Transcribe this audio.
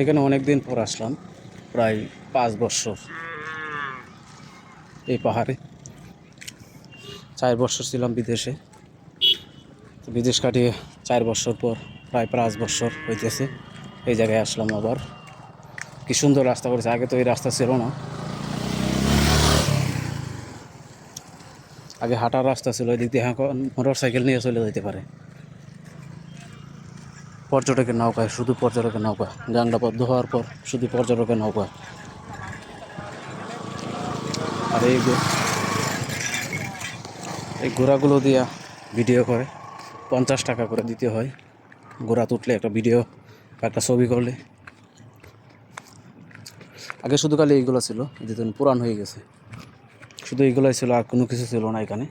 এখানে অনেক দিন পর আসলাম, প্রায় পাঁচ বছর। এই পাহাড়ে। চার বছর ছিলাম বিদেশে। বিদেশ কাটিয়ে চার বছর পর, প্রায় পাঁচ বছর হইতেছে। এই জায়গায় আসলাম আবার। কি সুন্দর রাস্তা করেছে। আগে তো এই রাস্তা ছিল না। আগে হাঁটার রাস্তা ছিল, এদিক দিয়ে মোটর সাইকেল নিয়ে চলে যেতে পারে। পর্যটকের নৌকা শুধু পর্যটকের নৌকা গানটা বদ্ধ হওয়ার পর শুধু পর্যটকের নৌকা আর এই এই ঘোড়াগুলো দিয়া ভিডিও করে, পঞ্চাশ টাকা করে দিতে হয়। ঘোড়া তুটলে একটা ভিডিও, একটা ছবি করলে। আগে শুধু খালি এইগুলো ছিল যেহেতু পুরান হয়ে গেছে। শুধু এইগুলোই ছিল আর কোনো কিছু ছিল না এখানে।